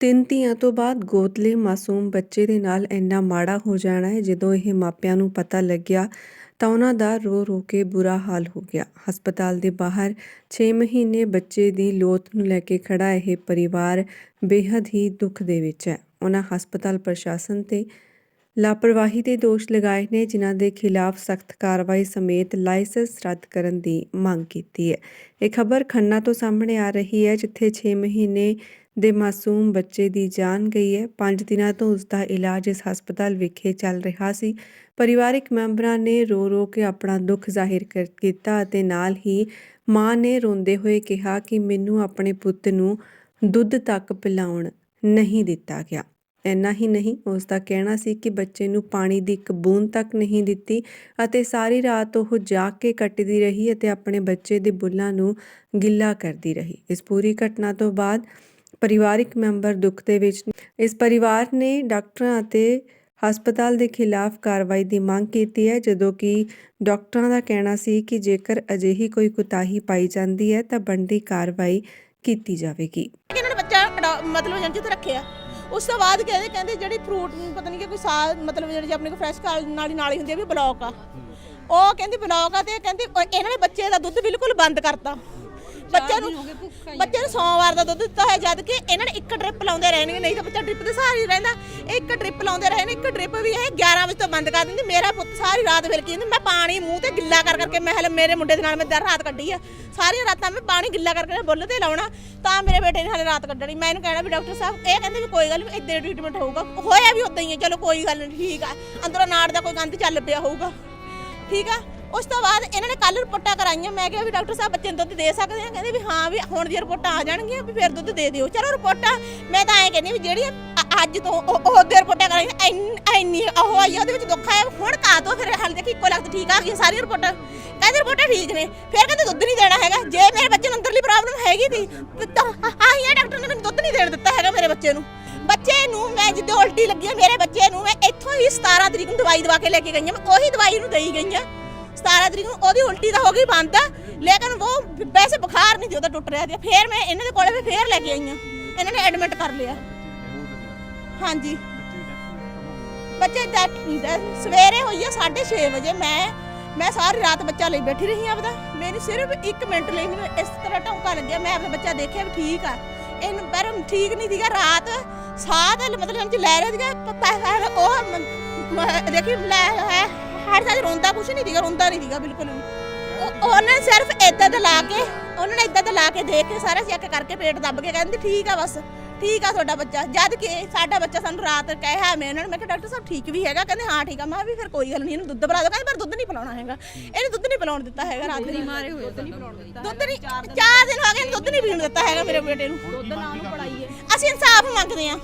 ਤਿੰਨ ਧੀਆਂ ਤੋਂ ਬਾਅਦ ਗੋਤਲੇ ਮਾਸੂਮ ਬੱਚੇ ਦੇ ਨਾਲ ਇੰਨਾ ਮਾੜਾ ਹੋ ਜਾਣਾ ਹੈ, ਜਦੋਂ ਇਹ ਮਾਪਿਆਂ ਨੂੰ ਪਤਾ ਲੱਗਿਆ ਤਾਂ ਉਹਨਾਂ ਦਾ ਰੋ ਰੋ ਕੇ ਬੁਰਾ ਹਾਲ ਹੋ ਗਿਆ। ਹਸਪਤਾਲ ਦੇ ਬਾਹਰ 6 ਮਹੀਨੇ ਬੱਚੇ ਦੀ ਲੋਥ ਨੂੰ ਲੈ ਕੇ ਖੜਾ ਇਹ ਪਰਿਵਾਰ ਬੇहद ਹੀ ਦੁੱਖ ਦੇ ਵਿੱਚ ਹੈ। ਉਹਨਾਂ ਹਸਪਤਾਲ ਪ੍ਰਸ਼ਾਸਨ ਤੇ ਲਾਪਰਵਾਹੀ ਦੇ ਦੋਸ਼ ਲਗਾਏ ਨੇ, ਜਿਨ੍ਹਾਂ ਦੇ ਖਿਲਾਫ ਸਖਤ ਕਾਰਵਾਈ ਸਮੇਤ ਲਾਇਸੈਂਸ ਰੱਦ ਕਰਨ ਦੀ ਮੰਗ ਕੀਤੀ ਹੈ। ਇਹ ਖਬਰ ਖੰਨਾ ਤੋਂ ਸਾਹਮਣੇ ਆ ਰਹੀ ਹੈ, ਜਿੱਥੇ 6 ਮਹੀਨੇ ਦੇ ਮਾਸੂਮ ਬੱਚੇ ਦੀ ਜਾਨ ਗਈ ਹੈ। 5 ਦਿਨਾਂ ਤੋਂ ਉਸ ਦਾ ਇਲਾਜ ਇਸ ਹਸਪਤਾਲ ਵਿਖੇ ਚੱਲ ਰਿਹਾ ਸੀ। ਪਰਿਵਾਰਕ ਮੈਂਬਰਾਂ ਨੇ ਰੋ ਰੋ ਕੇ ਆਪਣਾ ਦੁੱਖ ਜ਼ਾਹਿਰ ਕਰ ਕੀਤਾ ਅਤੇ ਨਾਲ ਹੀ ਮਾਂ ਨੇ ਰੋਂਦੇ ਹੋਏ ਕਿਹਾ ਕਿ ਮੈਨੂੰ ਆਪਣੇ ਪੁੱਤ ਨੂੰ ਦੁੱਧ ਤੱਕ ਪਿਲਾਉਣ ਨਹੀਂ ਦਿੱਤਾ ਗਿਆ। ਇੰਨਾ ਹੀ ਨਹੀਂ ਉਸ ਦਾ ਕਹਿਣਾ ਸੀ ਕਿ ਬੱਚੇ ਨੂੰ ਪਾਣੀ ਦੀ ਇੱਕ ਬੂੰਦ ਤੱਕ ਨਹੀਂ ਦਿੱਤੀ ਅਤੇ ਸਾਰੀ ਰਾਤ ਉਹ ਜਾਗ ਕੇ ਕੱਟਦੀ ਰਹੀ ਅਤੇ ਆਪਣੇ ਬੱਚੇ ਦੇ ਬੁੱਲਾਂ ਨੂੰ ਗਿੱਲਾ ਕਰਦੀ ਰਹੀ। ਇਸ ਪੂਰੀ ਘਟਨਾ ਤੋਂ ਬਾਅਦ ਪਰਿਵਾਰਿਕ ਮੈਂਬਰ ਦੁੱਖ ਦੇ ਵਿੱਚ ਨੇ। ਇਸ ਪਰਿਵਾਰ ਨੇ ਡਾਕਟਰਾਂ ਅਤੇ ਹਸਪਤਾਲ ਦੇ ਖਿਲਾਫ ਕਾਰਵਾਈ ਦੀ ਮੰਗ ਕੀਤੀ ਹੈ, ਜਦੋਂ ਕਿ ਡਾਕਟਰਾਂ ਦਾ ਕਹਿਣਾ ਸੀ ਕਿ ਜੇਕਰ ਅਜਿਹੀ ਕੋਈ ਕੁਤਾਹੀ ਪਾਈ ਜਾਂਦੀ ਹੈ, ਤਾਂ ਬਣਦੀ ਕਾਰਵਾਈ ਕੀਤੀ ਜਾਵੇਗੀ। ਕਿ ਇਹਨਾਂ ਨੇ ਬੱਚਾ ਅਡਾ- ਮਤਲਬ ਜੰਜ ਤੇ ਰੱਖਿਆ। ਉਸ ਤੋਂ ਬਾਅਦ ਕਹਿੰਦੇ ਕਹਿੰਦੇ ਜਿਹੜੀ ਫਰੂਟ ਪਤਾ ਨਹੀਂ ਕਿ ਕੋਈ ਸਾਲ, ਮਤਲਬ ਜਿਹੜੀ ਆਪਣੇ ਕੋਲ ਫਰੈਸ਼ ਕਾਲ ਨਾਲੀ ਨਾਲੀ ਹੁੰਦੀ ਹੈ ਵੀ ਬਲੌਕ ਆ। ਉਹ ਕਹਿੰਦੀ ਬਲੌਕ ਆ ਤੇ ਕਹਿੰਦੀ, ਉਹ- ਇਹਨਾਂ ਨੇ ਬੱਚੇ ਦਾ ਦੁੱਧ ਬਿਲਕੁਲ ਬੰਦ ਕਰਤਾ। ਬੱਚੇ ਨੂੰ ਬੱਚੇ ਨੂੰ ਸੋਮਵਾਰ ਦਾ ਦੁੱਧ ਦਿੱਤਾ ਹੋਇਆ ਜਦ ਕਿ ਇਹਨਾਂ ਨੇ ਇੱਕ ਡ੍ਰਿਪ ਲਾਉਂਦੇ ਰਹਿਣਗੇ ਨਹੀਂ ਤਾਂ ਬੱਚਾ ਡ੍ਰਿਪ ਦੇ ਸਹਾਰੇ ਹੀ ਰਹਿੰਦਾ। ਇੱਕ ਡ੍ਰਿਪ ਲਾਉਂਦੇ ਰਹੇ ਨੇ ਇੱਕ ਡ੍ਰਿਪ ਵੀ ਇਹ 11 ਵਜੇ ਤੋਂ ਬੰਦ ਕਰ ਦਿੰਦੀ। ਮੇਰਾ ਪੁੱਤ ਸਾਰੀ ਰਾਤ ਫਿਰ ਕੀ ਮੈਂ ਪਾਣੀ ਮੂੰਹ ਤੇ ਗਿੱਲਾ ਕਰ ਕਰਕੇ ਮੈਂ ਹਲੇ ਮੇਰੇ ਮੁੰਡੇ ਦੇ ਨਾਲ ਮੈਂ ਦਰ ਰਾਤ ਕੱਢੀ ਆ। ਸਾਰੀਆਂ ਰਾਤਾਂ ਮੈਂ ਪਾਣੀ ਗਿੱਲਾ ਕਰਕੇ ਬੁੱਲ ਤੇ ਲਾਉਣਾ ਤਾਂ ਮੇਰੇ ਬੇਟੇ ਨੇ ਹਲੇ ਰਾਤ ਕੱਢਣੀ। ਮੈਂ ਇਹਨੂੰ ਕਹਿਣਾ ਵੀ ਡਾਕਟਰ ਸਾਹਿਬ ਇਹ ਕਹਿੰਦੇ ਵੀ ਕੋਈ ਗੱਲ ਨਹੀਂ ਇੱਦਾਂ ਟ੍ਰੀਟਮੈਂਟ ਹੋਊਗਾ। ਹੋਇਆ ਵੀ ਉਦਾਂ ਹੀ ਹੈ ਚਲੋ ਕੋਈ ਗੱਲ ਨਹੀਂ ਠੀਕ ਆ। ਅੰਦਰੋਂ ਨਾੜ ਦਾ ਕੋਈ ਗੰਦ ਚੱਲ ਪਿਆ ਹੋਊਗਾ। ਠੀਕ ਆ? ਉਸ ਤੋਂ ਬਾਅਦ ਇਹਨਾਂ ਨੇ ਕੱਲ ਰਿਪੋਰਟਾਂ ਕਰਾਈਆਂ। ਮੈਂ ਕਿਹਾ ਵੀ ਡਾਕਟਰ ਸਾਹਿਬ ਬੱਚੇ ਨੂੰ ਦੁੱਧ ਦੇ ਸਕਦੇ ਆ। ਕਹਿੰਦੇ ਵੀ ਹਾਂ ਵੀ ਹੁਣ ਦੀਆਂ ਰਿਪੋਰਟਾਂ ਆ ਜਾਣਗੀਆਂ ਵੀ ਫਿਰ ਦੁੱਧ ਦੇ ਦਿਓ। ਚਲੋ ਰਿਪੋਰਟਾਂ, ਮੈਂ ਤਾਂ ਐਂ ਕਹਿੰਦੀ ਵੀ ਜਿਹੜੀ ਅੱਜ ਤੋਂ ਉਹ ਦੇ ਰਿਪੋਰਟਾਂ ਕਰਾਈਆਂ ਇੰਨ- ਉਹ ਆਈ ਉਹਦੇ ਵਿੱਚ ਦੁੱਖ ਆਇਆ। ਹੁਣ ਕਾ ਤੋਂ ਫਿਰ ਹਾਲੇ ਦੇਖੀ ਇੱਕੋ ਲੱਖ ਠੀਕ ਆ ਗਈਆਂ ਸਾਰੀਆਂ ਰਿਪੋਰਟਾਂ। ਕਹਿੰਦੇ ਰਿਪੋਰਟਾਂ ਠੀਕ ਨੇ, ਫਿਰ ਕਹਿੰਦੇ ਦੁੱਧ ਨਹੀਂ ਦੇਣਾ ਹੈਗਾ। ਜੇ ਮੇਰੇ ਬੱਚੇ ਨੂੰ ਅੰਦਰਲੀ ਪ੍ਰੋਬਲਮ ਹੈਗੀ ਸੀ, ਤਾਂ ਆਹੀ ਆ ਡਾਕਟਰ ਨੇ ਮੈਨੂੰ ਦੁੱਧ ਨਹੀਂ ਦੇਣ ਦਿੱਤਾ ਹੈਗਾ ਮੇਰੇ ਬੱਚੇ ਨੂੰ। ਬੱਚੇ ਨੂੰ ਮੈਂ ਜਿੱਦੇ ਉਲਟੀ ਲੱਗੀ ਮੇਰੇ ਬੱਚੇ ਨੂੰ ਮੈਂ ਇੱਥੋਂ ਹੀ 17 ਤਰੀਕ ਨੂੰ ਦਵਾਈ ਦਵਾ ਕੇ ਲੈ ਕੇ ਗਈ ਆ। ਮੈਂ ਉਹੀ ਦਵਾਈ ਨੂੰ ਦੇਈ ਗਈ ਆ। 17 ਤਰੀਕ ਨੂੰ ਉਹਦੀ ਉਲਟੀ ਤਾਂ ਹੋ ਗਈ ਬੰਦ। ਲੇਕਿਨ ਉਹ ਵੈਸੇ ਬੁਖਾਰ ਨਹੀਂ ਸੀ ਉਹਦਾ ਟੁੱਟ ਰਿਹਾ ਸੀ। ਫੇਰ ਮੈਂ ਇਹਨਾਂ ਦੇ ਕੋਲੇ ਵੀ ਫੇਰ ਲੈ ਕੇ ਆਈ ਆ ਇਹਨਾਂ ਨੇ ਐਡਮਿਟ ਕਰ ਲਿਆ। ਹਾਂਜੀ। ਬੱਚੇ ਦਾ ਸਵੇਰੇ ਹੋਈ ਆ 6:30 ਵਜੇ ਮੈਂ ਮੈਂ ਸਾਰੀ ਰਾਤ ਬੱਚਾ ਲਈ ਬੈਠੀ ਰਹੀ ਆਪਦਾ। ਮੇਰੀ ਸਿਰਫ 1 ਮਿੰਟ ਲਈ ਮੈਨੂੰ ਇਸ ਤਰ੍ਹਾਂ ਢੌਂਕਾ ਲੱਗਿਆ। ਮੈਂ ਆਪਣਾ ਬੱਚਾ ਦੇਖਿਆ ਵੀ ਠੀਕ ਆ। ਇਹਨੂੰ ਪਰ ਠੀਕ ਨਹੀਂ ਸੀਗਾ। ਰਾਤ ਸਾਹ ਦਾ ਮਤਲਬ ਇੰਜ ਲੈ ਰਿਹਾ ਸੀਗਾ। ਪ- ਉਹ ਦੇਖੀ, ਲੈ ਹੈ। ਹਰ ਸਾਲ ਰੋਂਦਾ ਕੁਛ ਨਹੀਂ ਸੀਗਾ ਰੋਂਦਾ ਨਹੀਂ ਸੀਗਾ ਬਿਲਕੁਲ ਵੀ। ਉਹ- ਉਹਨੇ ਸਿਰਫ ਏਦਾਂ ਦਾ ਲਾ ਕੇ ਉਹਨਾਂ ਨੇ ਏਦਾਂ ਦਾ ਲਾ ਕੇ ਦੇਖ ਕੇ ਸਾਰਾ ਚੈੱਕ ਕਰਕੇ ਪੇਟ ਦੱਬ ਕੇ ਕਹਿੰਦੇ ਠੀਕ ਆ ਬਸ ਠੀਕ ਆ ਤੁਹਾਡਾ ਬੱਚਾ। ਜਦ ਕਿ ਸਾਡਾ ਬੱਚਾ ਸਾਨੂੰ ਰਾਤ ਕਹਿਆ ਮੈਂ ਇਹਨਾਂ ਨੂੰ ਮੈਂ ਕਿਹਾ ਡਾਕਟਰ ਸਾਹਿਬ ਠੀਕ ਵੀ ਹੈਗਾ? ਕਹਿੰਦੇ ਹਾਂ ਠੀਕ ਆ। ਮੈਂ ਕਿਹਾ ਵੀ ਫਿਰ ਕੋਈ ਗੱਲ ਨਹੀਂ ਇਹਨੂੰ ਦੁੱਧ ਪਿਲਾ ਦਿਓ। ਕਹਿੰਦੇ ਪਰ ਦੁੱਧ ਨਹੀਂ ਪਿਲਾਉਣਾ ਹੈਗਾ। ਇਹਨੂੰ ਦੁੱਧ ਨਹੀਂ ਪਿਲਾਉਣ ਦਿੱਤਾ ਹੈਗਾ ਰਾਤ ਨੂੰ ਮਾਰੇ ਹੋਏ ਦੁੱਧ ਨਹੀਂ ਪਿਲਾਉਣ ਦਿੱਤਾ ਦੁੱਧ ਨਹੀਂ ਚਾਰ ਦਿਨ ਹੋ ਗਏ ਇਹਨੂੰ ਦੁੱਧ ਨਹੀਂ ਪੀਣ ਦਿੱਤਾ ਹੈਗਾ ਮੇਰੇ ਬੇਟੇ ਨੂੰ। ਦੁੱਧ ਨਾ ਉਹਨੂੰ ਪੜਾਈਏ ਅਸੀਂ ਇਨਸਾਫ ਮੰਗਦੇ ਆ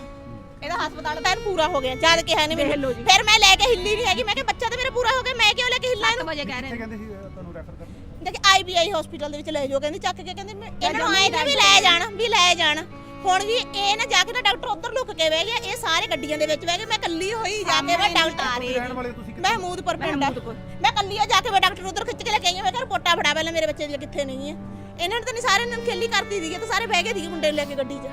ਇਹਦਾ ਹਸਪਤਾਲ ਤਾਂ ਇਹਨੂੰ ਪੂਰਾ ਹੋ ਗਿਆ ਜਦ ਕਿਹਾ ਨੇ ਮੈਨੂੰ। ਫਿਰ ਮੈਂ ਲੈ ਕੇ ਹਿੱਲੀ ਨਹੀਂ ਹੈਗੀ ਮੈਂ ਕਿਹਾ ਬੱਚਾ ਤਾਂ ਮੇਰਾ ਪੂਰਾ ਹੋ ਗਿਆ ਮੈਂ ਕਿਉਂ ਲੈ ਕੇ ਹਿੱਲਾਂ ਇਹਨੂੰ? ਵਜੇ ਕਹਿ ਰਹੇ ਨੇ। ਕਹਿੰਦੇ ਸੀ ਤੁਹਾਨੂੰ ਰੈਫਰ ਕਰਨ? ਦੇਖ ਆਈਬੀਆਈ ਹਸਪੀਟਲ ਦੇ ਵਿੱਚ ਲੈ ਜਾਓ ਕਹਿੰਦੇ ਚੱਕ ਕੇ ਕਹਿੰਦੇ ਮੈਂ ਇਹਨਾਂ ਨੂੰ ਆਏ ਵੀ ਲੈ ਜਾਣ ਵੀ ਲੈ ਜਾਣ। ਹੁਣ ਵੀ ਇਹ ਨਾ ਜਾ ਕੇ ਨਾ ਡਾਕਟਰ ਉੱਧਰ ਲੁੱਕ ਕੇ ਬਹਿ ਗਿਆ ਇਹ ਸਾਰੇ ਗੱਡੀਆਂ ਦੇ ਵਿੱਚ ਬਹਿ ਗਏ ਮੈਂ ਕੱਲੀ ਹੋਈ ਜਾ ਕੇ ਮੈਂ ਡਾਕਟਰ ਰਹਿਣ ਵਾਲੇ ਤੁਸੀਂ ਮਹਿਮੂਦਪੁਰ ਪਿੰਡ ਆ। ਮੈਂ ਕੱਲੀ ਆ ਜਾ ਕੇ ਮੈਂ ਡਾਕਟਰ ਉਧਰ ਖਿੱਚ ਕੇ ਲੈ ਕੇ ਆਈ ਹਾਂ। ਮੈਂ ਕਿਹਾ ਰਿਪੋਰਟਾਂ ਫੜਾ ਪਹਿਲਾਂ ਮੇਰੇ ਬੱਚੇ ਦੀਆਂ ਕਿੱਥੇ ਨਹੀਂ ਹੈ ਇਹਨਾਂ ਨੇ ਤਾਂ ਨਹੀਂ ਸਾਰੇ ਨੇ ਖੇਲੀ ਕਰਤੀ ਸੀਗੀ ਤੇ ਸਾਰੇ ਬਹਿ ਗਏ ਸੀਗੇ ਮੁੰਡੇ ਨੂੰ ਲੈ ਕੇ ਗੱਡੀ 'ਚ।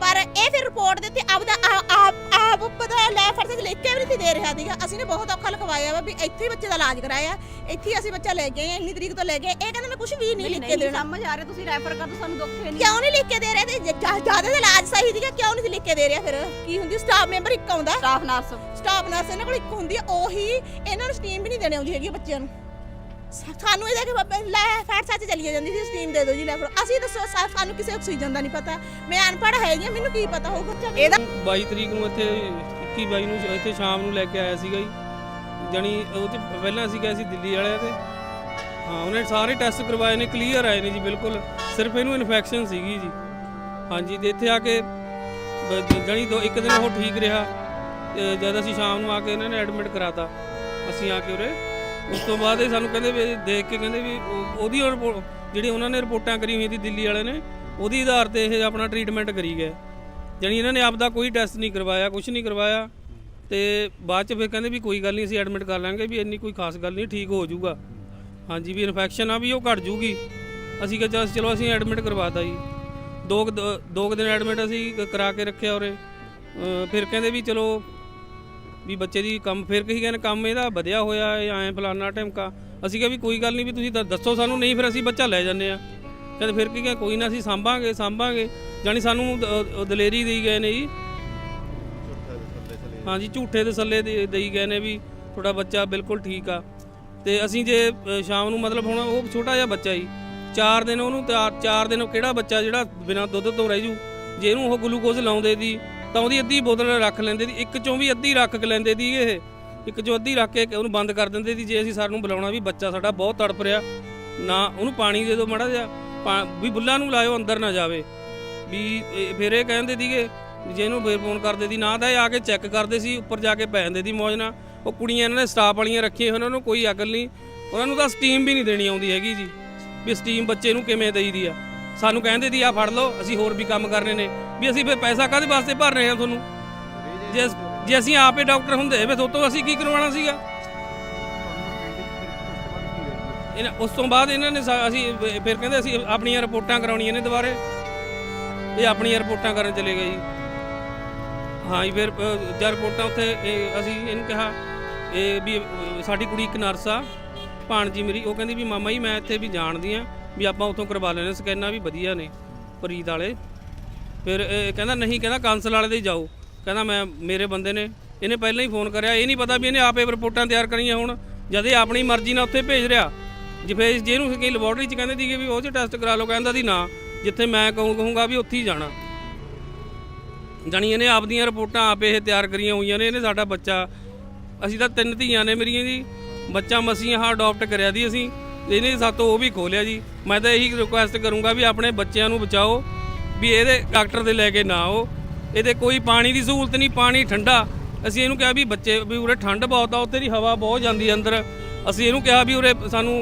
ਪਰ ਇਹ ਫਿਰ ਰਿਪੋਰਟ ਦਿੱਤੀ ਆਪਦਾ ਆ- ਆਪ ਆਪ ਪਤਾ ਲੈ ਫੜ ਕੇ ਲਿਖ ਕੇ ਵੀ ਨਹੀਂ ਦੇ ਰਿਹਾ ਸੀਗਾ। ਅਸੀਂ ਨੇ ਬਹੁਤ ਔਖਾ ਲਿਖਵਾਇਆ ਵਾ ਵੀ ਇੱਥੇ ਹੀ ਬੱਚੇ ਦਾ ਇਲਾਜ ਕਰਾਇਆ। ਇੱਥੇ ਹੀ ਅਸੀਂ ਬੱਚਾ ਲੈ ਹਾਂ, ਇੰਨੀ ਤਰੀਕ ਤੋਂ ਲੈ ਕੇ ਇਹ ਕਹਿੰਦੇ ਮੈਂ ਕੁਝ ਵੀ ਨਹੀਂ ਲਿਖ ਕੇ ਦੇਣਾ। ਸਮਝ ਆ ਰਿਹਾ ਤੁਸੀਂ ਰੈਫਰ ਕਰ ਦੋ ਸਾਨੂੰ ਦੁੱਖ ਹੈ ਨਹੀਂ। ਕਿਉਂ ਨਹੀਂ ਲਿਖ ਕੇ ਦੇ ਰਹੇ ਤੇ ਜ਼ਿਆਦਾ ਦਾ ਇਲਾਜ ਸਹੀ ਸੀਗਾ ਕਿਉਂ ਨਹੀਂ ਸੀ ਲਿਖ ਕੇ ਦੇ ਰਿਹਾ ਫਿਰ? ਕੀ ਹੁੰਦੀ ਸਟਾਫ ਮੈਂਬਰ ਇੱਕ ਆਉਂਦਾ। ਸਟਾਫ ਨਰਸ ਸਟਾਫ ਨਰਸ ਇਹਨਾਂ ਕੋਲ ਇੱਕ ਹੁੰਦੀ ਆ ਉਹੀ ਇਹਨਾਂ ਨੂੰ ਸਟੀਮ ਵੀ ਨਹੀਂ ਦੇਣੀ ਆਉਂਦੀ ਹੈਗੀ ਬੱਚਿਆਂ ਨੂੰ। ਸਾਨੂੰ ਇਹਦਾ ਕਿ ਬਾਬਾ ਲੈ ਫੈਟ ਸੱਚ ਚਲੀ ਜਾਂਦੀ ਸੀ ਸਟੀਮ ਦੇ ਦਿਓ ਜੀ ਲੈ ਫੜੋ। ਅਸੀਂ ਦੱਸੋ ਸਾ- ਸਾਨੂੰ ਕਿਸੇ ਆਕਸੀਜਨ ਦਾ ਨਹੀਂ ਪਤਾ। ਮੈਂ ਅਨਪੜ੍ਹ ਹੈਗੀ ਹਾਂ, ਮੈਨੂੰ ਕੀ ਪਤਾ ਹੋਊ ਬੱਚਾ ਇਹਦਾ 22 ਤਰੀਕ ਨੂੰ ਇੱਥੇ 21 22 ਨੂੰ ਇੱਥੇ ਸ਼ਾਮ ਨੂੰ ਲੈ ਕੇ ਆਇਆ ਸੀਗਾ ਜੀ। ਜਾਣੀ ਉਹ ਤੇ ਪਹਿਲਾਂ ਅਸੀਂ ਗਏ ਸੀ ਦਿੱਲੀ ਵਾਲਿਆਂ ਤੇ। ਹਾਂ ਉਹਨੇ ਸਾਰੇ ਟੈਸਟ ਕਰਵਾਏ ਨੇ ਕਲੀਅਰ ਆਏ ਨੇ ਜੀ ਬਿਲਕੁਲ। ਸਿਰਫ ਇਹਨੂੰ ਇਨਫੈਕਸ਼ਨ ਸੀਗੀ ਜੀ। ਹਾਂਜੀ ਤੇ ਇੱਥੇ ਆ ਕੇ ਬ- ਜਾਣੀ ਦੋ ਇੱਕ ਦਿਨ ਉਹ ਠੀਕ ਰਿਹਾ। ਤੇ ਜਦ ਅਸੀਂ ਸ਼ਾਮ ਨੂੰ ਆ ਕੇ ਇਹਨਾਂ ਨੇ ਐਡਮਿਟ ਕਰਾਤਾ ਅਸੀਂ ਆ ਕੇ ਉਰੇ ਉਸ ਤੋਂ ਬਾਅਦ ਇਹ ਸਾਨੂੰ ਕਹਿੰਦੇ ਵੀ ਦੇਖ ਕੇ ਕਹਿੰਦੇ ਵੀ ਉਹ- ਉਹਦੀ ਰਿਪੋਰਟ ਜਿਹੜੀ ਉਹਨਾਂ ਨੇ ਰਿਪੋਰਟਾਂ ਕਰੀ ਹੋਈਆਂ ਸੀ ਦਿੱਲੀ ਵਾਲੇ ਨੇ ਉਹਦੀ ਆਧਾਰ ਤੇ ਇਹ ਆਪਣਾ ਟ੍ਰੀਟਮੈਂਟ ਕਰੀ ਗਏ। ਜਾਣੀ ਇਹਨਾਂ ਨੇ ਆਪਦਾ ਕੋਈ ਟੈਸਟ ਨਹੀਂ ਕਰਵਾਇਆ ਕੁਝ ਨਹੀਂ ਕਰਵਾਇਆ। ਤੇ ਬਾਅਦ ਚ ਫਿਰ ਕਹਿੰਦੇ ਵੀ ਕੋਈ ਗੱਲ ਨਹੀਂ ਅਸੀਂ ਐਡਮਿਟ ਕਰ ਲਾਂਗੇ ਵੀ ਇੰਨੀ ਕੋਈ ਖਾਸ ਗੱਲ ਨਹੀਂ ਠੀਕ ਹੋ ਜਾਊਗਾ। ਹਾਂਜੀ ਵੀ ਇਨਫੈਕਸ਼ਨ ਆ ਵੀ ਉਹ ਘਟ ਜੂਗੀ ਅਸੀਂ ਕਿਹਾ ਚੱਲ ਚਲੋ ਅਸੀਂ ਐਡਮਿਟ ਕਰਵਾਤਾ ਜੀ। ਦੋ ਕੁ ਦ- ਦੋ ਕੁ ਦਿਨ ਐਡਮਿਟ ਅਸੀਂ ਕ- ਕਰਾ ਕੇ ਰੱਖਿਆ ਉਰੇ। ਅ, ਫਿਰ ਕਹਿੰਦੇ ਵੀ ਚਲੋ ਵੀ ਬੱਚੇ ਦੀ ਕੰਮ ਫਿਰ ਕਹੀ ਕਹਿੰਦੇ ਕੰਮ ਇਹਦਾ ਵਧਿਆ ਹੋਇਆ ਇਹ ਐਂ ਫਲਾਨਾ ਟਿਮਕਾ ਅਸੀਂ ਕਿਹਾ ਵੀ ਕੋਈ ਗੱਲ ਨਹੀਂ ਵੀ ਤੁਸੀਂ ਦ- ਦੱਸੋ ਸਾਨੂੰ, ਨਹੀਂ ਫਿਰ ਅਸੀਂ ਬੱਚਾ ਲੈ ਜਾਂਦੇ ਆ ਕਹਿੰਦੇ ਫਿਰ ਕੀ ਕਿਹਾ, ਕੋਈ ਨਾ ਅਸੀਂ ਸਾਂਭਾਂਗੇ ਸਾਂਭਾਂਗੇ। ਜਾਣੀ ਸਾਨੂੰ ਦਲੇਰੀ ਦੇਈ ਗਏ ਨੇ ਜੀ। ਹਾਂਜੀ, ਝੂਠੇ ਤਸੱਲੇ ਦੇ ਦੇਈ ਗਏ ਨੇ ਵੀ ਤੁਹਾਡਾ ਬੱਚਾ ਬਿਲਕੁਲ ਠੀਕ ਆ। ਤੇ ਅਸੀਂ ਜੇ ਸ਼ਾਮ ਨੂੰ ਮਤਲਬ ਹੁਣ ਉਹ ਛੋਟਾ ਜਿਹਾ ਬੱਚਾ ਜੀ, ਚਾਰ ਦਿਨ ਉਹਨੂੰ ਤਿਆਰ, ਚਾਰ ਦਿਨ ਉਹ ਕਿਹੜਾ ਬੱਚਾ ਜਿਹੜਾ ਬਿਨਾਂ ਦੁੱਧ ਤੋਂ ਰਹਿ ਜੂ? ਜੇ ਇਹਨੂੰ ਉਹ ਗਲੂਕੋਜ਼ ਲਾਉਂਦੇ ਦੀ ਤਾਂ ਉਹਦੀ ਅੱਧੀ ਬੋਤਲ ਰੱਖ ਲੈਂਦੇ ਦੀ, ਇੱਕ ਚੋਂ ਵੀ ਅੱਧੀ ਰੱਖ ਕੇ ਲੈਂਦੇ ਦੀ ਇਹ। ਇੱਕ ਚੋਂ ਅੱਧੀ ਰੱਖ ਕੇ ਉਹਨੂੰ ਬੰਦ ਕਰ ਦਿੰਦੇ ਦੀ, ਜੇ ਅਸੀਂ ਸਾਨੂੰ ਬੁਲਾਉਣਾ ਵੀ ਬੱਚਾ ਸਾਡਾ ਬਹੁਤ ਤੜਪ ਰਿਹਾ, ਨਾ ਉਹਨੂੰ ਪਾਣੀ ਦੇ ਦਿਓ ਮਾੜਾ ਜਿਹਾ, ਪਾ- ਵੀ ਬੁੱਲਾਂ ਨੂੰ ਲਾਇਓ ਅੰਦਰ ਨਾ ਜਾਵੇ। ਵੀ ਫਿਰ ਇਹ ਕਹਿੰਦੇ ਦੀਗੇ ਵੀ ਜੇ ਇਹਨੂੰ ਫੇਰ ਫੋਨ ਕਰਦੇ ਦੀ, ਨਾ ਤਾਂ ਇਹ ਆ ਕੇ ਚੈੱਕ ਕਰਦੇ ਸੀ, ਉੱਪਰ ਜਾ ਕੇ ਪੈ ਜਾਂਦੇ ਦੀ ਮੌਜ ਨਾਲ। ਉਹ ਕੁੜੀਆਂ ਇਹਨਾਂ ਨੇ ਸਟਾਫ ਵਾਲੀਆਂ ਰੱਖੀਆਂ ਉਹਨਾਂ ਨੂੰ ਕੋਈ ਅਕਲ ਨਹੀਂ। ਉਹਨਾਂ ਨੂੰ ਤਾਂ ਸਟੀਮ ਵੀ ਨਹੀਂ ਦੇਣੀ ਆਉਂਦੀ ਹੈਗੀ ਜੀ, ਵੀ ਸਟੀਮ ਬੱਚੇ ਨੂੰ ਕਿਵੇਂ ਦੇਈਦੀ ਆ। ਸਾਨੂੰ ਕਹਿੰਦੇ ਦੀ ਆ ਫੜ ਲਓ ਅਸੀਂ ਹੋਰ ਵੀ ਕੰਮ ਕਰਨੇ ਨੇ। ਵੀ ਅਸੀਂ ਫਿਰ ਪੈਸਾ ਕਾਹਦੇ ਵਾਸਤੇ ਭਰ ਰਹੇ ਹਾਂ ਤੁਹਾਨੂੰ? ਜੇ ਜੇ ਅਸੀਂ ਆਪੇ ਡਾਕਟਰ ਹੁੰਦੇ ਫੇਰ ਤੋਂ ਅਸੀਂ ਕੀ ਕਰਵਾਉਣਾ ਸੀਗਾ? ਇਹਨਾਂ ਉਸ ਤੋਂ ਬਾਅਦ ਇਹਨਾਂ ਨੇ ਸਾ- ਅਸੀਂ ਫ- ਫਿਰ ਕਹਿੰਦੇ ਅਸੀਂ ਆਪਣੀਆਂ ਰਿਪੋਰਟਾਂ ਕਰਾਉਣੀਆਂ ਨੇ ਦੁਬਾਰੇ। ਇਹ ਆਪਣੀਆਂ ਰਿਪੋਰਟਾਂ ਕਰਨ ਚਲੇ ਗਏ ਜੀ। ਹਾਂ ਜੀ ਫਿਰ ਅ, ਜਦ ਰਿਪੋਰਟਾਂ ਉੱਥੇ ਇਹ ਅਸੀਂ ਇਹਨੂੰ ਕਿਹਾ ਇਹ ਵੀ ਅ, ਸਾਡੀ ਕੁੜੀ ਇੱਕ ਨਰਸ ਆ ਭਾਣਜੀ ਮੇਰੀ ਉਹ ਕਹਿੰਦੀ ਵੀ ਮਾਮਾ ਜੀ ਮੈਂ ਇੱਥੇ ਵੀ ਜਾਣਦੀ ਆ ਵੀ ਆਪਾਂ ਉੱਥੋਂ ਕਰਵਾ ਲੈਣੇ ਸਕੈਨਾਂ ਵੀ ਵਧੀਆ ਨੇ ਪ੍ਰੀਤ ਵਾਲੇ। ਫਿਰ ਇਹ ਕਹਿੰਦਾ, ਨਹੀਂ, ਕਹਿੰਦਾ ਕਾਂਸਲ ਵਾਲੇ ਦੇ ਜਾਓ। ਕਹਿੰਦਾ, ਮੈਂ, ਮੇਰੇ ਬੰਦੇ ਨੇ, ਇਹਨੇ ਪਹਿਲਾਂ ਹੀ ਫੋਨ ਕਰਿਆ। ਇਹ ਨਹੀਂ ਪਤਾ ਵੀ ਇਹਨੇ ਆਪੇ ਰਿਪੋਰਟਾਂ ਤਿਆਰ ਕਰੀਆਂ ਹੁਣ। ਜਦ ਇਹ ਆਪਣੀ ਮਰਜ਼ੀ ਨਾਲ ਉੱਥੇ ਭੇਜ ਰਿਹਾ, ਜੇ ਜਿਹਨੂੰ ਕਈ ਲੈਬੋਰਟਰੀ 'ਚ ਕਹਿੰਦੇ ਸੀਗੇ ਵੀ ਉਹ 'ਚ ਟੈਸਟ ਕਰਾ ਲਓ, ਕਹਿੰਦਾ ਦੀ ਨਾ, ਜਿੱਥੇ ਮੈਂ ਕਹੂੰ, ਕਹੂੰਗਾ ਵੀ ਉੱਥੇ ਹੀ ਜਾਣਾ। ਜਾਣੀ ਇਹਨੇ ਆਪਦੀਆਂ ਰਿਪੋਰਟਾਂ ਆਪੇ ਇਹ ਤਿਆਰ ਕਰੀਆਂ ਹੋਈਆਂ ਨੇ, ਇਹਨੇ ਸਾਡਾ ਬੱਚਾ, ਅਸੀਂ ਤਾਂ ਤਿੰਨ ਧੀਆਂ ਨੇ ਮੇਰੀਆਂ ਜੀ। ਬੱਚਾ ਮਸੀਂ ਆਹ ਅਡਾਪਟ ਕਰਿਆ ਦੀ ਅਸੀਂ। ਇਹਨੇ ਸਾਤੋਂ ਉਹ ਵੀ ਖੋਲਿਆ ਜੀ। ਮੈਂ ਤਾਂ ਇਹੀ ਰਿਕੁਐਸਟ ਕਰੂੰਗਾ ਵੀ ਆਪਣੇ ਬੱਚਿਆਂ ਨੂੰ ਬਚਾਓ, ਵੀ ਇਹਦੇ ਡਾਕਟਰ ਦੇ ਲੈ ਕੇ ਨਾ ਆਓ। ਇਹਦੇ ਕੋਈ ਪਾਣੀ ਦੀ ਸਹੂਲਤ ਨਹੀਂ, ਪਾਣੀ ਠੰਡਾ। ਅਸੀਂ ਇਹਨੂੰ ਕਿਹਾ ਵੀ ਬੱਚੇ, ਵੀ ਉਰੇ ਠੰਡ ਬਹੁਤ ਆ, ਉੱਥੇ ਦੀ ਹਵਾ ਬਹੁਤ ਜਾਂਦੀ ਅੰਦਰ। ਅਸੀਂ ਇਹਨੂੰ ਕਿਹਾ ਵੀ ਉਰੇ ਸਾਨੂੰ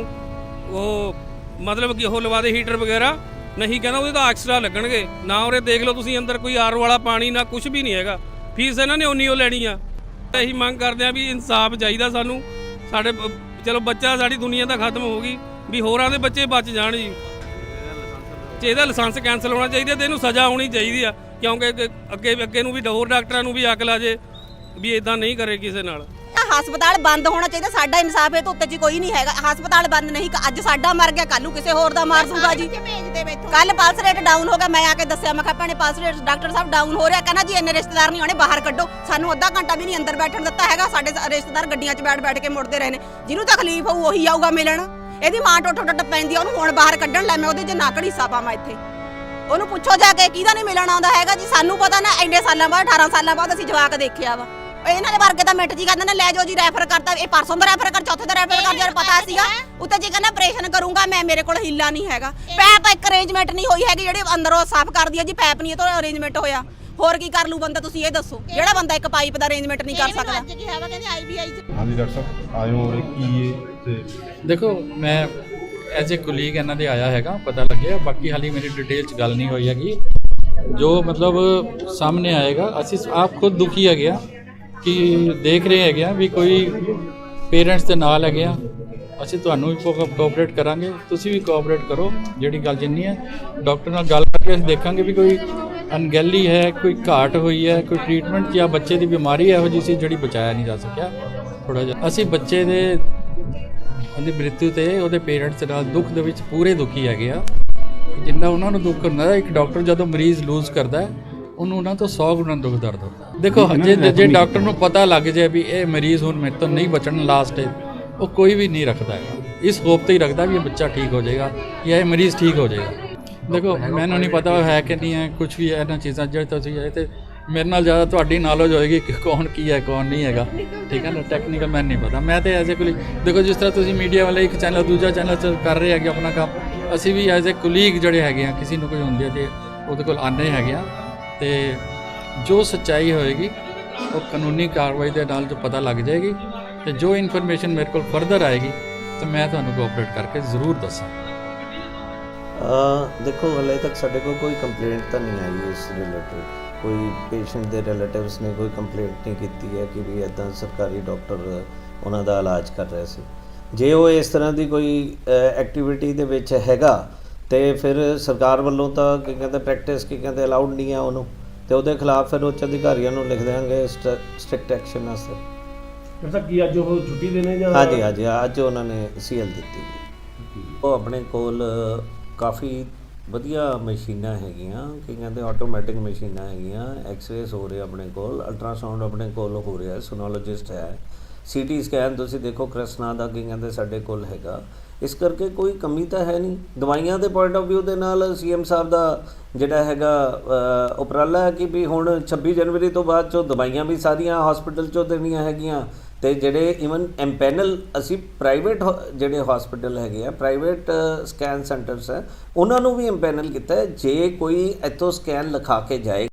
ਉਹ ਮਤਲਬ ਕਿ ਉਹ ਲਵਾ ਦੇ ਹੀਟਰ ਵਗੈਰਾ। ਨਹੀਂ ਕਹਿੰਦਾ ਉਹਦੇ ਤਾਂ ਐਕਸਟਰਾ ਲੱਗਣਗੇ। ਨਾ ਉਰੇ ਦੇਖ ਲਓ ਤੁਸੀਂ ਅੰਦਰ ਕੋਈ ਆਰ ਵਾਲਾ ਪਾਣੀ, ਨਾ ਕੁਝ ਵੀ ਨਹੀਂ ਹੈਗਾ। ਫੀਸ ਇਹਨਾਂ ਨੇ ਉਨੀ ਉਹ ਲੈਣੀ ਆ। ਅਸੀਂ ਮੰਗ ਕਰਦੇ ਆ ਵੀ ਇਨਸਾਫ ਚਾਹੀਦਾ ਸਾਨੂੰ। ਸਾਡੇ ਚਲੋ ਬੱਚਾ ਸਾਡੀ ਦੁਨੀਆ ਤਾਂ ਖਤਮ ਹੋ ਗਈ ਵੀ ਹੋਰਾਂ ਦੇ ਬੱਚੇ ਬਚ ਜਾਣ ਜੀ। ਜੇ ਇਹਦਾ ਲਾਇਸੈਂਸ ਕੈਨਸਲ ਹੋਣਾ ਚਾਹੀਦਾ ਤੇ ਇਹਨੂੰ ਸਜ਼ਾ ਹੋਣੀ ਚਾਹੀਦੀ ਆ। ਕਿਉਂਕਿ ਅੱਗੇ- ਅੱਗੇ ਨੂੰ ਵੀ ਹੋਰ ਡਾਕਟਰਾਂ ਨੂੰ ਵੀ ਅਕਲ ਆ ਜੇ ਵੀ ਇਦਾਂ ਨਹੀਂ ਕਰੇ ਕਿਸੇ ਨਾਲ। ਹਸਪਤਾਲ ਬੰਦ ਹੋਣਾ ਚਾਹੀਦਾ ਸਾਡਾ ਇਨਸਾਫ ਹੈ ਤੋਂ ਉੱਤੇ ਜੀ ਕੋਈ ਨਹੀਂ ਹੈਗਾ। ਹਸਪਤਾਲ ਬੰਦ ਨਹੀਂ ਅੱਜ ਸਾਡਾ ਮਰ ਗਿਆ ਕੱਲ ਨੂੰ ਕਿਸੇ ਹੋਰ ਦਾ ਮਾਰ ਦੂਗਾ ਜੀ। ਕੱਲ ਪਲਸ ਰੇਟ ਡਾਊਨ ਹੋ ਗਿਆ ਮੈਂ ਆ ਕੇ ਦੱਸਿਆ ਮੈਂ ਕਿਹਾ ਭੈਣੇ pulse rate doctor sahib down ਹੋ ਰਿਹਾ ਕਹਿੰਦਾ ਜੀ ਇੰਨੇ ਰਿਸ਼ਤੇਦਾਰ ਨਹੀਂ ਆਉਣੇ ਬਾਹਰ ਕੱਢੋ। ਸਾਨੂੰ ਅੱਧਾ ਘੰਟਾ ਵੀ ਨਹੀਂ ਅੰਦਰ ਬੈਠਣ ਦਿੱਤਾ ਹੈਗਾ ਸਾਡੇ ਰਿਸ਼ਤੇਦਾਰ ਗੱਡੀਆਂ 'ਚ ਬੈਠ ਬੈਠ ਕੇ ਮੁੜਦੇ ਰਹੇ ਨੇ। ਜਿਹਨੂੰ ਤਕਲੀਫ ਹੋਊ ਉਹੀ ਆਊਗਾ ਮਿਲਣ। ਇਹਦੀ ਮਾਂ ਟੁੱਟ ਟੁੱਟ ਪੈਂਦੀ ਉਹਨੂੰ ਹੁਣ ਬਾਹਰ ਕੱਢਣ ਲੈ ਮੈਂ ਉਹਦੇ 'ਚ ਨਾ ਘੜੀਸਾ ਪਾਵਾਂ ਇੱਥੇ। ਉਹਨੂੰ ਪੁੱਛੋ ਜਾ ਕੇ ਕਿਹਦਾ ਨਹੀਂ ਮਿਲਣ ਆਉਂਦਾ ਹੈਗਾ ਜੀ? ਸਾਨੂੰ ਪਤਾ ਨਾ ਇੰਨੇ ਸਾਲਾਂ ਬਾਅਦ 18 ਸਾਲਾਂ ਬਾਅਦ ਅਸੀਂ ਜਵਾਕ ਦੇਖਿਆ ਵਾ। ਇਹਨਾਂ ਦੇ ਵਰਗੇ ਤਾਂ ਮਿੰਟ ਜੀ ਕਹਿੰਦੇ ਨੇ ਲੈ ਜਾਓ ਜੀ ਰੈਫਰ ਕਰਤਾ। ਇਹ ਪਰਸੋਂ ਦਾ ਰੈਫਰ ਕਰ ਚੌਥੇ ਦਾ ਰੈਫਰ ਕਰ ਜਦ ਪਤਾ ਸੀਗਾ। ਉੱਤੇ ਜੀ ਕਹਿੰਦਾ ਆਪਰੇਸ਼ਨ ਕਰੂੰਗਾ ਮੈਂ ਮੇਰੇ ਕੋਲ ਹਿੱਲਾ ਨਹੀਂ ਹੈਗਾ। ਪੈਪ ਇੱਕ ਅਰੇਂਜਮੈਂਟ ਨਹੀਂ ਹੋਈ ਹੈਗੀ ਜਿਹੜੀ ਅੰਦਰੋਂ ਸਾਫ਼ ਕਰਦੀ ਹੈ ਜੀ ਪੈਪ ਨਹੀਂ ਇਹ ਤੋਂ ਅਰੇਂਜਮੈਂਟ ਹੋਇਆ। ਹੋਰ ਕੀ ਕਰ ਲੂ ਬੰਦਾ ਤੁਸੀਂ ਇਹ ਦੱਸੋ। ਜਿਹੜਾ ਬੰਦਾ ਇੱਕ ਪਾਈਪ ਦਾ ਅਰੇਂਜਮੈਂਟ ਨਹੀਂ ਕਰ ਸਕਦਾ। ਅੱਜ ਕੀ ਹੈਗਾ ਕਹਿੰਦੇ ਆਈਬੀਆਈ ਚ। ਹਾਂਜੀ ਡਾਕਟਰ ਸਾਹਿਬ ਆਇਓ ਉਰੇ ਕੀ ਹੈ ਤੇ ਦੇਖੋ ਮੈਂ ਐਜ਼ ਅ ਕੁਲੀਗ ਇਹਨਾਂ ਦੇ ਆਇਆ ਹੈਗਾ ਪਤਾ ਲੱਗਿਆ। ਬਾਕੀ ਹਾਲੀ ਮੇਰੀ ਡਿਟੇਲ ਚ ਗੱਲ ਨਹੀਂ ਹੋਈ ਹੈਗੀ। ਜੋ ਮਤਲਬ ਸਾਹਮਣੇ ਆਏਗਾ ਅਸੀਂ ਆਪ ਖੁਦ ਦੁਖੀ ਹੈਗੇ ਆ। ਕਿ ਦੇਖ ਰਹੇ ਹੈਗੇ ਆ ਵੀ ਕੋਈ ਪੇਰੈਂਟਸ ਦੇ ਨਾਲ ਹੈਗੇ ਆ। ਅਸੀਂ ਤੁਹਾਨੂੰ ਵੀ ਕੋਆਪਰੇਟ ਕਰਾਂਗੇ। ਤੁਸੀਂ ਵੀ ਕੋਆਪਰੇਟ ਕਰੋ, ਜਿਹੜੀ ਗੱਲ ਜਿੰਨੀ ਹੈ। ਡਾਕਟਰ ਨਾਲ ਗੱਲ ਕਰਕੇ ਅਸੀਂ ਦੇਖਾਂਗੇ ਵੀ ਕੋਈ ਅਣਗਹਿਲੀ ਹੈ, ਕੋਈ ਘਾਟ ਹੋਈ ਹੈ, ਕੋਈ ਟ੍ਰੀਟਮੈਂਟ ਜਾਂ ਬੱਚੇ ਦੀ ਬਿਮਾਰੀ ਇਹੋ ਜਿਹੀ ਸੀ ਜਿਹੜੀ ਬਚਾਇਆ ਨਹੀਂ ਜਾ ਸਕਿਆ। ਥੋੜਾ ਜਿਹਾ ਅਸੀਂ ਬੱਚੇ ਦੇ, ਉਹਦੀ ਮ੍ਰਿਤੂ ਤੇ ਉਹਦੇ ਪੇਰੈਂਟਸ ਨਾਲ ਦੁੱਖ ਦੇ ਵਿੱਚ ਪੂਰੇ ਦੁਖੀ ਹੈਗੇ ਆ। ਜਿੰਨਾ ਉਹਨਾਂ ਨੂੰ ਦੁੱਖ ਹੁੰਦਾ ਇੱਕ ਡਾਕਟਰ ਜਦੋਂ ਮਰੀਜ਼ ਲੂਜ਼ ਕਰਦਾ ਹੈ ਉਹਨੂੰ ਉਹਨਾਂ ਤੋਂ 100 ਗੁਣਾ ਦੁੱਖ ਦਰਦ ਹੁੰਦਾ। ਹੈ। ਦੇਖੋ ਜੇ ਜੇ ਡਾਕਟਰ ਨੂੰ ਪਤਾ ਲੱਗ ਜਾਏ ਵੀ ਇਹ ਮਰੀਜ਼ ਹੁਣ ਮੇਰੇ ਤੋਂ ਨਹੀਂ ਬਚਣ ਲਾਸਟ ਹੈ ਉਹ ਕੋਈ ਵੀ ਨਹੀਂ ਰੱਖਦਾ ਹੈਗਾ। ਇਸ ਹੋਪ ਤੇ ਹੀ ਰੱਖਦਾ ਵੀ ਇਹ ਬੱਚਾ ਠੀਕ ਹੋ ਜਾਏਗਾ ਜਾਂ ਇਹ ਮਰੀਜ਼ ਠੀਕ ਹੋ ਜਾਏਗਾ। ਦੇਖੋ ਮੈਨੂੰ ਨਹੀਂ ਪਤਾ ਉਹ ਹੈ ਕਿ ਨਹੀਂ ਹੈ ਕੁਝ ਵੀ ਹੈ ਇਹਨਾਂ ਚੀਜ਼ਾਂ ਜਿਹੜੇ ਤੁਸੀਂ ਇਹ ਤੇ ਮੇਰੇ ਨਾਲ ਜ਼ਿਆਦਾ ਤੁਹਾਡੀ ਨੌਲੇਜ ਹੋਏਗੀ ਕਿ ਕੌਣ ਕੀ ਹੈ ਕੌਣ ਨਹੀਂ ਹੈਗਾ। ਠੀਕ ਹੈ ਨਾ ਟੈਕਨੀਕਲ ਮੈਨੂੰ ਨਹੀਂ ਪਤਾ। ਮੈਂ ਤੇ ਐਜ਼ ਅ ਕੁਲੀਗ ਦੇਖੋ ਜਿਸ ਤਰ੍ਹਾਂ ਤੁਸੀਂ ਮੀਡੀਆ ਵਾਲੇ ਇੱਕ ਚੈਨਲ ਦੂਜਾ ਚੈਨਲ ਚ ਕਰ ਰਹੇ ਹੈਗੇ ਆਪਣਾ ਕੰਮ ਅਸੀਂ ਵੀ ਐਜ਼ ਅ ਕੁਲੀਗ ਜਿਹੜੇ ਹੈਗੇ ਆ ਕਿਸੇ ਨੂੰ ਕੋਈ ਹੁੰਦੀ ਹੈ ਤੇ ਉਹਦੇ ਕੋਲ ਆਨੇ ਹੈਗੇ ਆ। ਤੇ ਜੋ ਸੱਚਾਈ ਹੋਏਗੀ, ਉਹ ਕਾਨੂੰਨੀ ਕਾਰਵਾਈ ਦੇ ਨਾਲ ਜੋ ਪਤਾ ਲੱਗ ਜਾਏਗੀ ਤੇ ਜੋ ਇਨਫੋਰਮੇਸ਼ਨ ਮੇਰੇ ਕੋਲ ਫਰਦਰ ਆਏਗੀ, ਤੇ ਮੈਂ ਤੁਹਾਨੂੰ ਕੋਆਪਰੇਟ ਕਰਕੇ ਜ਼ਰੂਰ ਦੱਸਾਂ। ਅ ਦੇਖੋ, ਹਲੇ ਤੱਕ ਸਾਡੇ ਕੋਲ ਕੋਈ ਕੰਪਲੇਂਟ ਤਾਂ ਨਹੀਂ ਆਈ ਇਸ ਰਿਲੇਟਡ ਕੋਈ ਪੇਸ਼ੈਂਟ ਦੇ ਰਿਲੇਟਿਵਸ ਨੇ ਕੋਈ ਕੰਪਲੇਂਟ ਨਹੀਂ ਕੀਤੀ ਹੈ ਕਿ ਵੀ ਇਦਾਂ ਸਰਕਾਰੀ ਡਾਕਟਰ ਉਹਨਾਂ ਦਾ ਇਲਾਜ ਕਰ ਰਿਹਾ ਸੀ। ਜੇ ਉਹ ਇਸ ਤਰ੍ਹਾਂ ਦੀ ਕੋਈ ਐਕਟੀਵਿਟੀ ਦੇ ਵਿੱਚ ਹੈਗਾ ਤੇ ਫਿਰ ਸਰਕਾਰ ਵੱਲੋਂ ਤਾਂ ਕੀ ਕਹਿੰਦੇ ਪ੍ਰੈਕਟਿਸ ਕੀ ਕਹਿੰਦੇ ਅਲਾਉਡ ਨਹੀਂ ਆ ਉਹਨੂੰ। ਤੇ ਉਹਦੇ ਖਿਲਾਫ ਫਿਰ ਉੱਚ ਅਧਿਕਾਰੀਆਂ ਨੂੰ ਲਿਖ ਦੇਵਾਂਗੇ ਸਟ੍ਰਿਕਟ ਐਕਸ਼ਨ ਵਾਸਤੇ। ਡਾਕਟਰ ਸਾਹਿਬ ਕੀ ਅੱਜ ਉਹ ਛੁੱਟੀ ਦੇ ਨੇ ਜਾਂ ਹਾਂਜੀ ਹਾਂਜੀ ਅੱਜ ਉਹਨਾਂ ਨੇ ਸੀਐਲ ਦਿੱਤੀ। ਉਹ ਆਪਣੇ ਕੋਲ ਕਾਫੀ ਵਧੀਆ ਮਸ਼ੀਨਾਂ ਹੈਗੀਆਂ ਕੀ ਕਹਿੰਦੇ ਆਟੋਮੈਟਿਕ ਮਸ਼ੀਨਾਂ ਹੈਗੀਆਂ ਐਕਸ-ਰੇਸ ਹੋ ਰਹੇ ਆਪਣੇ ਕੋਲ ਅਲਟਰਾਸਾਊਂਡ ਆਪਣੇ ਕੋਲ ਹੋ ਰਿਹਾ ਸੋਨੋਲੋਜਿਸਟ ਹੈ। ਸੀਟੀ ਸਕੈਨ ਤੁਸੀਂ ਦੇਖੋ ਕ੍ਰਿਸ਼ਨਾ ਦਾ ਕੀ ਕਹਿੰਦੇ ਸਾਡੇ ਕੋਲ ਹੈਗਾ। ਇਸ ਕਰਕੇ ਕੋਈ ਕਮੀ ਤਾਂ ਹੈ ਨਹੀਂ। ਦਵਾਈਆਂ ਦੇ ਪੁਆਇੰਟ ਆਫ View ਦੇ ਨਾਲ ਸੀਐਮ ਸਾਹਿਬ ਦਾ ਜਿਹੜਾ ਹੈਗਾ ਉਪਰਾਲਾ ਹੈ ਕਿ ਵੀ ਹੁਣ 26 ਜਨਵਰੀ ਤੋਂ ਬਾਅਦ ਚੋਂ ਦਵਾਈਆਂ ਵੀ ਸਾਰੀਆਂ ਹਸਪੀਟਲ ਚੋਂ ਦੇਣੀਆਂ ਹੈਗੀਆਂ ਤੇ ਜਿਹੜੇ ਇਵਨ ਐਮਪੈਨਲ ਅਸੀਂ ਪ੍ਰਾਈਵੇਟ ਜਿਹੜੇ ਹਸਪੀਟਲ ਹੈਗੇ ਆ ਪ੍ਰਾਈਵੇਟ ਸਕੈਨ ਸੈਂਟਰਸ ਹੈ, ਉਹਨਾਂ ਨੂੰ ਵੀ ਐਮਪੈਨਲ ਕੀਤਾ ਜੇ ਕੋਈ ਇੱਥੋਂ ਸਕੈਨ ਲਿਖਾ ਕੇ ਜਾਏ